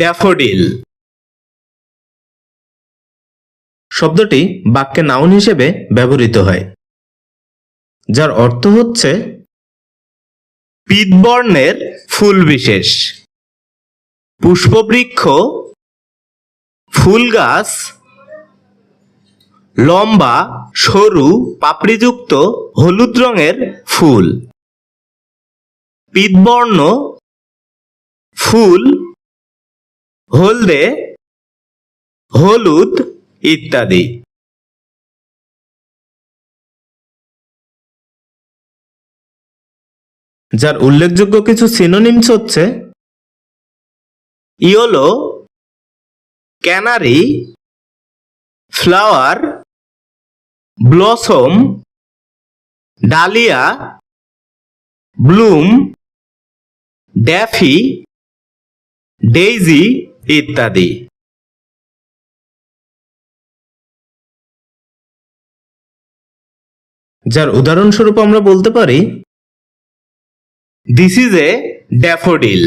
Daffodil. শব্দটি বাক্যে noun হিসেবে ব্যবহৃত হয়, যার অর্থ হচ্ছে পিতবর্ণের ফুল বিশেষ পুষ্পবৃক্ষ ফুল গাছ লম্বা, সরু, পাপড়িযুক্ত, হলুদ রঙের ফুল। পিতবর্ণ, ফুল হলদে, হলুদ ইত্যাদি। যার উল্লেখযোগ্য কিছু সিনোনিমস হচ্ছে yellow, canary, flower, blossom, dahlia, bloom, daffy, daisy. ইত্যাদি। যার উদাহরণস্বরূপ আমরা বলতে পারি দিস ইজ এ ড্যাফোডিল